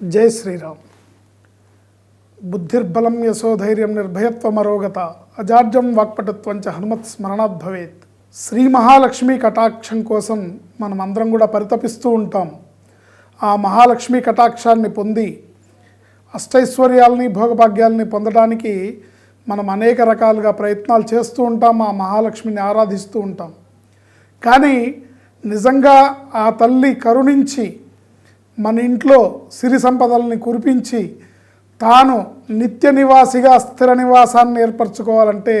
జై శ్రీరామ్. బుద్ధిర్బలం యశోధైర్యం నిర్భయత్వమరోగత అజాడ్యం వాక్పటత్వం చ హనుమత్ స్మరణాత్ భవేత్. శ్రీ మహాలక్ష్మి కటాక్షం కోసం మనం అందరం కూడా పరితపిస్తూ ఉంటాం. ఆ మహాలక్ష్మి కటాక్షాన్ని పొంది అష్టైశ్వర్యాలని భోగభాగ్యాలని పొందడానికి మనం అనేక రకాలుగా ప్రయత్నాలు చేస్తూ ఉంటాం ఆ మహాలక్ష్మిని ఆరాధిస్తూ ఉంటాం. కానీ నిజంగా ఆ తల్లి కరుణించి మన ఇంట్లో సిరి సంపదల్ని కురిపించి తాను నిత్య నివాసిగా స్థిర నివాసాన్ని ఏర్పరచుకోవాలంటే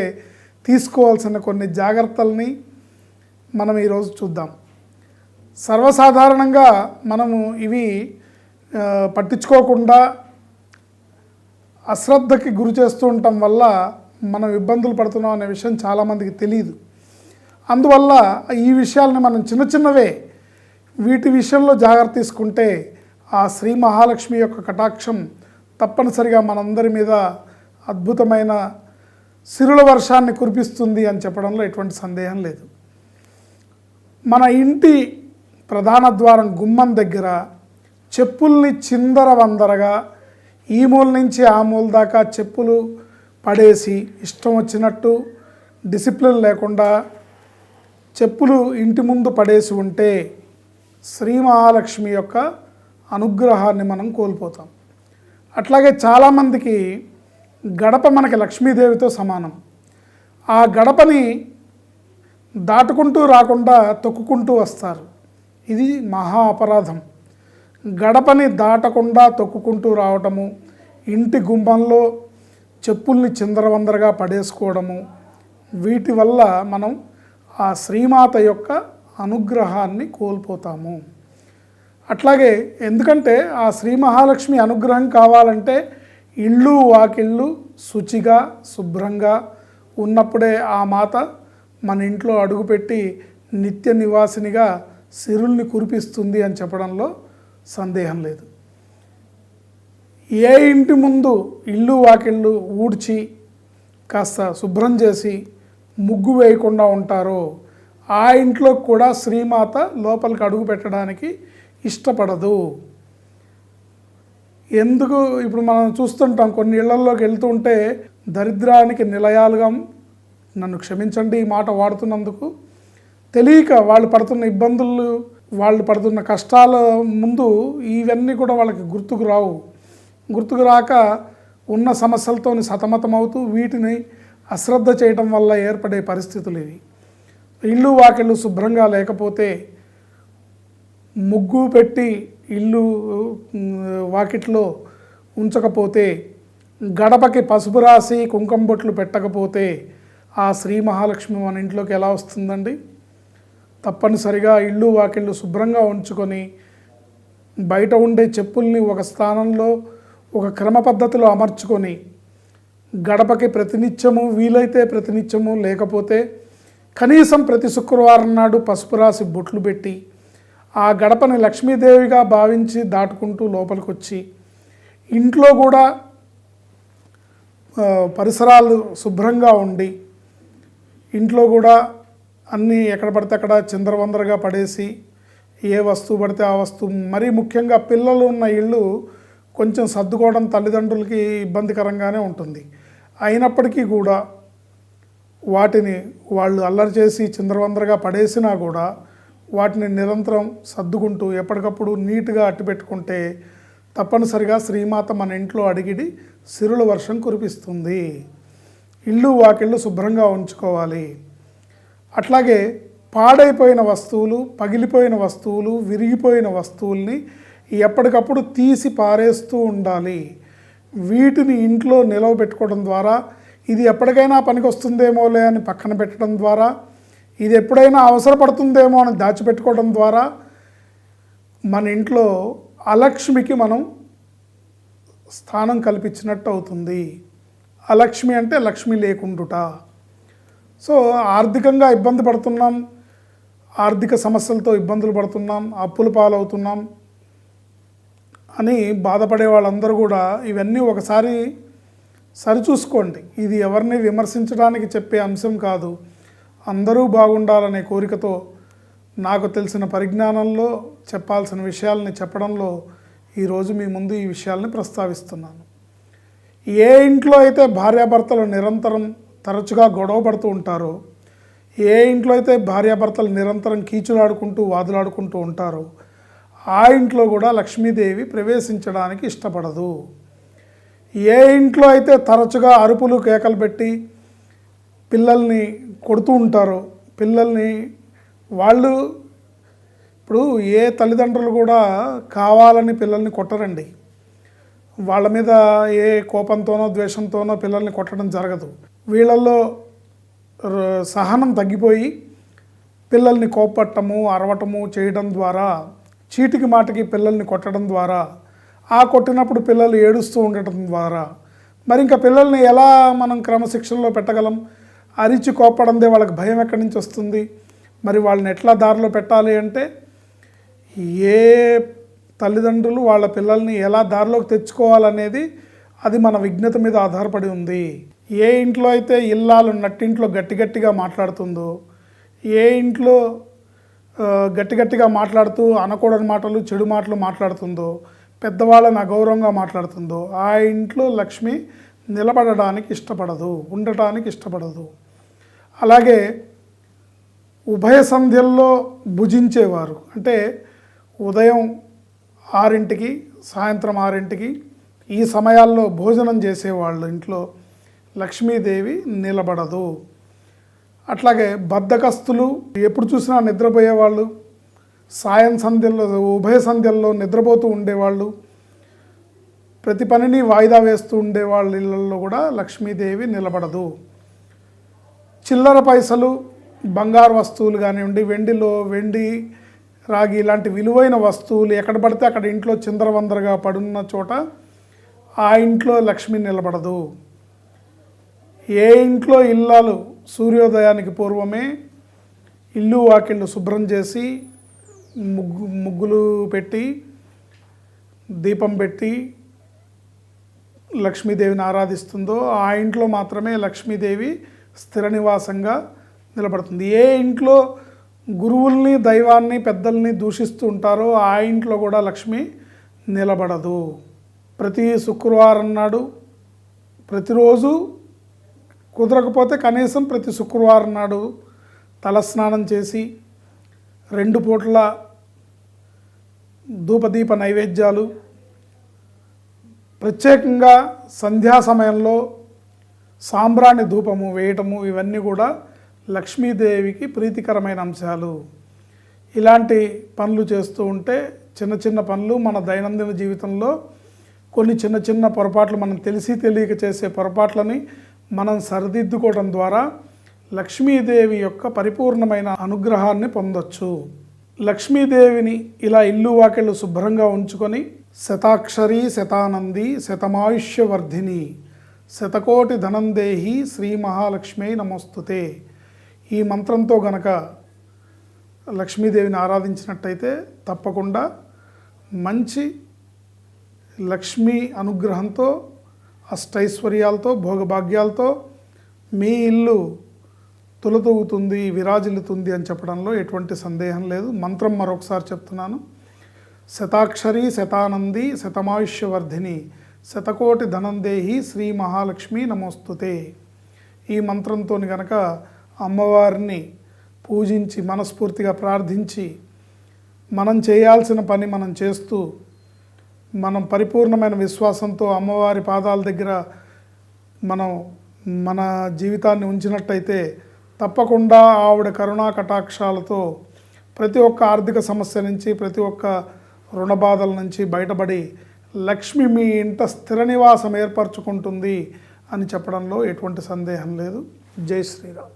తీసుకోవాల్సిన కొన్ని జాగ్రత్తల్ని మనం ఈరోజు చూద్దాం. సర్వసాధారణంగా మనము ఇవి పట్టించుకోకుండా అశ్రద్ధకి గురి చేస్తూ ఉండటం వల్ల మనం ఇబ్బందులు పడుతున్నాం అనే విషయం చాలామందికి తెలియదు అందువల్ల ఈ విషయాల్ని మనం చిన్న చిన్నవే వీటి విషయంలో జాగ్రత్త తీసుకుంటే ఆ శ్రీ మహాలక్ష్మి యొక్క కటాక్షం తప్పనిసరిగా మనందరి మీద అద్భుతమైన సిరుల వర్షాన్ని కురిపిస్తుంది అని చెప్పడంలో ఎటువంటి సందేహం లేదు. మన ఇంటి ప్రధాన ద్వారం గుమ్మం దగ్గర చెప్పుల్ని చిందర వందరగా ఈ మూల నుంచి ఆ మూల దాకా చెప్పులు పడేసి ఇష్టం వచ్చినట్టు డిసిప్లిన్ లేకుండా చెప్పులు ఇంటి ముందు పడేసి ఉంటే శ్రీ మహాలక్ష్మి యొక్క అనుగ్రహాన్ని మనం కోల్పోతాం. అట్లాగే చాలామందికి గడప మనకి లక్ష్మీదేవితో సమానం. ఆ గడపని దాటుకుంటూ రాకుండా తొక్కుకుంటూ వస్తారు. ఇది మహా అపరాధం. గడపని దాటకుండా తొక్కుకుంటూ రావటము ఇంటి గుమ్మంలో చెప్పుల్ని చిందరవందరగా పడేసుకోవడము వీటి వల్ల మనం ఆ శ్రీమాత యొక్క అనుగ్రహాన్ని కోల్పోతాము. అట్లాగే ఎందుకంటే ఆ శ్రీ మహాలక్ష్మి అనుగ్రహం కావాలంటే ఇళ్ళు వాకిళ్ళు శుచిగా శుభ్రంగా ఉన్నప్పుడే ఆ మాత మన ఇంట్లో అడుగుపెట్టి నిత్య నివాసినిగా సిరుల్ని కురిపిస్తుంది అని చెప్పడంలో సందేహం లేదు. ఏ ఇంటి ముందు ఇల్లు వాకిళ్ళు ఊడ్చి కాస్త శుభ్రం చేసి ముగ్గు వేయకుండా ఉంటారో ఆ ఇంట్లో కూడా శ్రీమాత లోపలికి అడుగు పెట్టడానికి ఇష్టపడదు. ఎందుకు? ఇప్పుడు మనం చూస్తుంటాం కొన్ని ఇళ్ళలోకి వెళ్తూ ఉంటే దరిద్రానికి నిలయాలుగా నన్ను క్షమించండి ఈ మాట వాడుతున్నందుకు. తెలియక వాళ్ళు పడుతున్న ఇబ్బందులు వాళ్ళు పడుతున్న కష్టాల ముందు ఇవన్నీ కూడా వాళ్ళకి గుర్తుకు రావు. గుర్తుకు రాక ఉన్న సమస్యలతో సతమతమవుతూ వీటిని అశ్రద్ధ చేయటం వల్ల ఏర్పడే పరిస్థితులు ఇవి. ఇల్లు వాకిళ్ళు శుభ్రంగా లేకపోతే ముగ్గు పెట్టి ఇల్లు వాకిట్లో ఉంచకపోతే గడపకి పసుపు రాసి కుంకుమ బొట్లు పెట్టకపోతే ఆ శ్రీ మహాలక్ష్మి మన ఇంట్లోకి ఎలా వస్తుందండి? తప్పనిసరిగా ఇల్లు వాకిళ్ళు శుభ్రంగా ఉంచుకొని బయట ఉండే చెప్పుల్ని ఒక స్థానంలో ఒక క్రమ పద్ధతిలో అమర్చుకొని గడపకి ప్రతినిత్యము వీలైతే ప్రతినిత్యము లేకపోతే కనీసం ప్రతి శుక్రవారం నాడు పసుపు రాసి బొట్లు పెట్టి ఆ గడపని లక్ష్మీదేవిగా భావించి దాటుకుంటూ లోపలికి వచ్చి ఇంట్లో కూడా పరిసరాలు శుభ్రంగా ఉండి ఇంట్లో కూడా అన్నీ ఎక్కడ పడితే అక్కడ చిందరవందరగా పడేసి ఏ వస్తువు పడితే ఆ వస్తువు మరీ ముఖ్యంగా పిల్లలు ఉన్న ఇళ్ళు కొంచెం సర్దుకోవడం తల్లిదండ్రులకి ఇబ్బందికరంగానే ఉంటుంది. అయినప్పటికీ కూడా వాటిని వాళ్ళు అల్లరి చేసి చిందరవందరగా పడేసినా కూడా వాటిని నిరంతరం సర్దుకుంటూ ఎప్పటికప్పుడు నీట్గా అట్టిపెట్టుకుంటే తప్పనిసరిగా శ్రీమాత మన ఇంట్లో అడిగిడి సిరుల వర్షం కురిపిస్తుంది. ఇల్లు వాకిళ్ళు శుభ్రంగా ఉంచుకోవాలి. అట్లాగే పాడైపోయిన వస్తువులు పగిలిపోయిన వస్తువులు విరిగిపోయిన వస్తువుల్ని ఎప్పటికప్పుడు తీసి పారేస్తూ ఉండాలి. వీటిని ఇంట్లో నిలవ పెట్టుకోవడం ద్వారా ఇది ఎప్పటికైనా పనికి వస్తుందేమోలే అని పక్కన పెట్టడం ద్వారా ఇది ఎప్పుడైనా అవసరపడుతుందేమో అని దాచిపెట్టుకోవడం ద్వారా మన ఇంట్లో అలక్ష్మికి మనం స్థానం కల్పించినట్టు అవుతుంది. అలక్ష్మి అంటే లక్ష్మి లేకుండుట. సో ఆర్థికంగా ఇబ్బంది పడుతున్నాం. ఆర్థిక సమస్యలతో ఇబ్బందులు పడుతున్నాం. అప్పుల పాలవుతున్నాం అని బాధపడే వాళ్ళందరూ కూడా ఇవన్నీ ఒకసారి సరిచూసుకోండి. ఇది ఎవరిని విమర్శించడానికి చెప్పే అంశం కాదు. అందరూ బాగుండాలనే కోరికతో నాకు తెలిసిన పరిజ్ఞానంలో చెప్పాల్సిన విషయాల్ని చెప్పడంలో ఈరోజు మీ ముందు ఈ విషయాల్ని ప్రస్తావిస్తున్నాను. ఏ ఇంట్లో అయితే భార్యాభర్తలు నిరంతరం తరచుగా గొడవ పడుతూ ఉంటారో ఏ ఇంట్లో అయితే భార్యాభర్తలు నిరంతరం కీచులాడుకుంటూ వాదులాడుకుంటూ ఉంటారో ఆ ఇంట్లో కూడా లక్ష్మీదేవి ప్రవేశించడానికి ఇష్టపడదు. ఏ ఇంట్లో అయితే తరచుగా అరుపులు కేకలు పెట్టి పిల్లల్ని కొడుతూ ఉంటారు. పిల్లల్ని వాళ్ళు ఇప్పుడు ఏ తల్లిదండ్రులు కూడా కావాలని పిల్లల్ని కొట్టరండి. వాళ్ళ మీద ఏ కోపంతోనో ద్వేషంతోనో పిల్లల్ని కొట్టడం జరగదు. వీళ్ళల్లో సహనం తగ్గిపోయి పిల్లల్ని కోప్పట్టము అరవటము చేయడం ద్వారా చీటికి మాటికి పిల్లల్ని కొట్టడం ద్వారా ఆ కొట్టినప్పుడు పిల్లలు ఏడుస్తూ ఉండటం ద్వారా మరి ఇంకా పిల్లల్ని ఎలా మనం క్రమశిక్షణలో పెట్టగలం? అరిచి కోప్పడందే వాళ్ళకి భయం ఎక్కడి నుంచి వస్తుంది? మరి వాళ్ళని ఎట్లా దారిలో పెట్టాలి అంటే ఏ తల్లిదండ్రులు వాళ్ళ పిల్లల్ని ఎలా దారిలోకి తెచ్చుకోవాలనేది అది మన విజ్ఞత మీద ఆధారపడి ఉంది. ఏ ఇంట్లో అయితే ఇల్లాలు నట్టింట్లో గట్టి గట్టిగా మాట్లాడుతుందో ఏ ఇంట్లో గట్టి గట్టిగా మాట్లాడుతూ అనకూడని మాటలు చెడు మాటలు మాట్లాడుతుందో పెద్దవాళ్ళని అగౌరవంగా మాట్లాడుతుందో ఆ ఇంట్లో లక్ష్మి నిలబడడానికి ఇష్టపడదు ఉండటానికి ఇష్టపడదు. అలాగే ఉభయ సంధ్యల్లో భుజించేవారు. అంటే ఉదయం ఆరింటికి సాయంత్రం ఆరింటికి ఈ సమయాల్లో భోజనం చేసేవాళ్ళు ఇంట్లో లక్ష్మీదేవి నిలబడదు. అట్లాగే బద్ధకస్తులు ఎప్పుడు చూసినా నిద్రపోయేవాళ్ళు. సాయం సంధ్యల్లో ఉభయ సంధ్యల్లో నిద్రపోతూ ఉండేవాళ్ళు. ప్రతి పనిని వాయిదా వేస్తూ ఉండే వాళ్ళ ఇళ్ళల్లో కూడా లక్ష్మీదేవి నిలబడదు. చిల్లర పైసలు బంగారు వస్తువులు కానివ్వండి వెండిలో వెండి రాగి ఇలాంటి విలువైన వస్తువులు ఎక్కడ పడితే అక్కడ ఇంట్లో చిందరవందరగా పడున్న చోట ఆ ఇంట్లో లక్ష్మి నిలబడదు. ఏ ఇంట్లో ఇల్లాలు సూర్యోదయానికి పూర్వమే ఇల్లు వాకిళ్ళు శుభ్రం చేసి ముగ్గు ముగ్గులు పెట్టి దీపం పెట్టి లక్ష్మీదేవిని ఆరాధిస్తుందో ఆ ఇంట్లో మాత్రమే లక్ష్మీదేవి స్థిర నివాసంగా నిలబడుతుంది. ఏ ఇంట్లో గురువుల్ని దైవాన్ని పెద్దల్ని దూషిస్తూ ఉంటారో ఆ ఇంట్లో కూడా లక్ష్మి నిలబడదు. ప్రతి శుక్రవారం నాడు ప్రతిరోజు కుదరకపోతే కనీసం ప్రతి శుక్రవారం నాడు తలస్నానం చేసి రెండు పూట్ల ధూపదీప నైవేద్యాలు ప్రత్యేకంగా సంధ్యా సమయంలో సాంబ్రాణి ధూపము వేయటము ఇవన్నీ కూడా లక్ష్మీదేవికి ప్రీతికరమైన అంశాలు. ఇలాంటి పనులు చేస్తూ ఉంటే చిన్న చిన్న పనులు మన దైనందిన జీవితంలో కొన్ని చిన్న చిన్న పొరపాట్లు మనం తెలిసి తెలియక చేసే పొరపాట్లని మనం సరిదిద్దుకోవడం ద్వారా లక్ష్మీదేవి యొక్క పరిపూర్ణమైన అనుగ్రహాన్ని పొందొచ్చు. లక్ష్మీదేవిని ఇలా ఇల్లు వాకిళ్ళు శుభ్రంగా ఉంచుకొని శతాక్షరి శతానంది శతమాయుష్యవర్ధిని శతకోటి ధనందేహి శ్రీ మహాలక్ష్మి నమోస్తుతే. ఈ మంత్రంతో గనక లక్ష్మీదేవిని ఆరాధించినట్టయితే తప్పకుండా మంచి లక్ష్మీ అనుగ్రహంతో అష్టైశ్వర్యాలతో భోగభాగ్యాలతో మీ ఇల్లు తులతూగుతుంది విరాజిల్లుతుంది అని చెప్పడంలో ఎటువంటి సందేహం లేదు. మంత్రం మరొకసారి చెప్తున్నాను. శతాక్షరి శతానంది శతమాయుష్యవర్ధిని శతకోటి ధనందేహి శ్రీ మహాలక్ష్మి నమోస్తుతే. ఈ మంత్రంతో గనక అమ్మవారిని పూజించి మనస్ఫూర్తిగా ప్రార్థించి మనం చేయాల్సిన పని మనం చేస్తూ మనం పరిపూర్ణమైన విశ్వాసంతో అమ్మవారి పాదాల దగ్గర మనం మన జీవితాన్ని ఉంచినట్టయితే తప్పకుండా ఆవిడ కరుణా కటాక్షాలతో ప్రతి ఒక్క ఆర్థిక సమస్య నుంచి ప్రతి ఒక్క రుణ బాధల నుంచి బయటపడి లక్ష్మి మీ ఇంట స్థిర నివాసం ఏర్పరచుకుంటుంది అని చెప్పడంలో ఎటువంటి సందేహం లేదు. జై శ్రీరామ్.